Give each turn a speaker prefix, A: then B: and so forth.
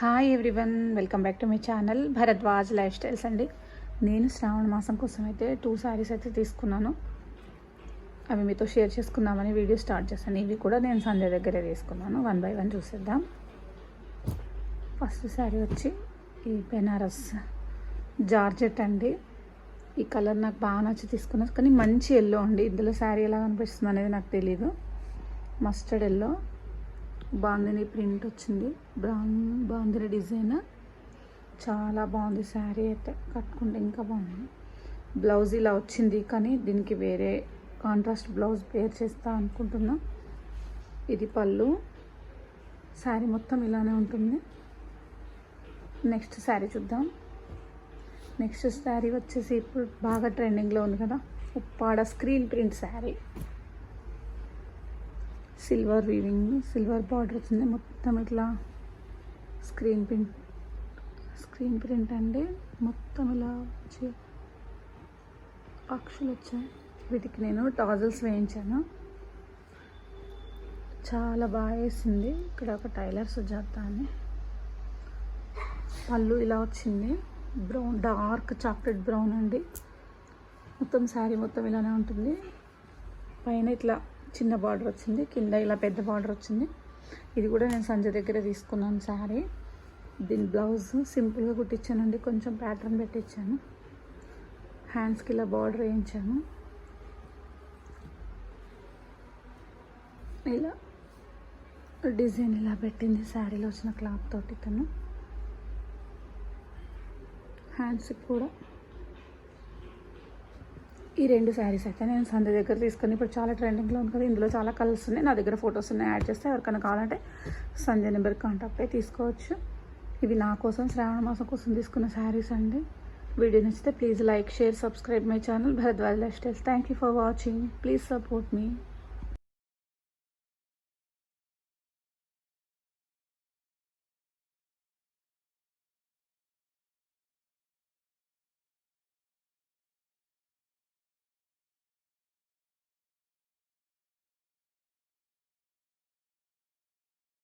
A: Hi everyone welcome back to my channel Bharadwaj lifestyles అండి. నేను శ్రావణ మాసం కోసం అయితే టూ శారీస్ అయితే తీసుకున్నాను. అవి మీతో షేర్ చేసుకుందామని వీడియో స్టార్ట్ చేశాను. ఇవి కూడా నేను సంజయ్ దగ్గరే తీసుకున్నాను వన్ బై వన్ చూసేద్దాం. ఫస్ట్ శారీ వచ్చి ఈ బెనారస్ జార్జెట్ అండి. ఈ కలర్ నాకు బాగా నచ్చి తీసుకున్నాను. కానీ మంచి ఎల్లో అండి. ఇందులో శారీ ఎలా కనిపిస్తుంది అనేది నాకు తెలీదు. మస్టర్డ్ ఎల్లో బాందిని ప్రింట్ వచ్చింది. Brown bandhani design. చాలా బాగుంది శారీ అయితే. కట్టుకుంటే ఇంకా బాగుంది. బ్లౌజ్ ఇలా వచ్చింది కానీ దీనికి వేరే కాంట్రాస్ట్ బ్లౌజ్ పేర్ చేస్తా అనుకుంటున్నా. ఇది పళ్ళు. శారీ మొత్తం ఇలానే ఉంటుంది. నెక్స్ట్ శారీ చూద్దాం. నెక్స్ట్ శారీ వచ్చేసి ఇప్పుడు బాగా ట్రెండింగ్లో ఉంది కదా. Uppada screen print sari. Silver weaving silver border వచ్చింది. మొత్తం ఇట్లా స్క్రీన్ ప్రింట్ స్క్రీన్ ప్రింట్ అండి. మొత్తం ఇలా వచ్చి పక్షులు వచ్చాయి. వీటికి నేను టాజల్స్ వేయించాను. చాలా బాగా వేసింది. ఇక్కడ ఒక టైలర్ సుజాత అని. పళ్ళు ఇలా వచ్చింది. బ్రౌన్ డార్క్ చాక్లెట్ బ్రౌన్ అండి. మొత్తం శారీ మొత్తం ఇలానే ఉంటుంది. పైన ఇట్లా చిన్న బార్డర్ వచ్చింది. కింద ఇలా పెద్ద బార్డర్ వచ్చింది. ఇది కూడా నేను సంజయ్ దగ్గర తీసుకున్నాను శారీ. దీని బ్లౌజ్ సింపుల్గా కుట్టించానండి. కొంచెం ప్యాటర్న్ పెట్టించాను. హ్యాండ్స్కి ఇలా బార్డర్ వేయించాను. ఇలా డిజైన్ ఇలా పెట్టింది శారీలో వచ్చిన క్లాత్ తోటి తను. హ్యాండ్స్కి కూడా ఈ రెండు శారీస్ అయితే నేను సంధ్య దగ్గర తీసుకుని ఇప్పుడు చాలా ట్రెండింగ్లో ఉంది కదా ఇందులో చాలా కలర్స్ ఉన్నాయి. నా దగ్గర ఫొటోస్ ఉన్నాయి యాడ్ చేస్తే ఎవరికైనా కావాలంటే సంజయ్ నెంబర్ కాంటాక్ట్ అయి తీసుకోవచ్చు. ఇవి నా కోసం శ్రావణ మాసం కోసం తీసుకున్న శారీస్ అండి. వీడియో నచ్చితే please like share subscribe my channel Bharadwaj lifestyles thank you for watching please support me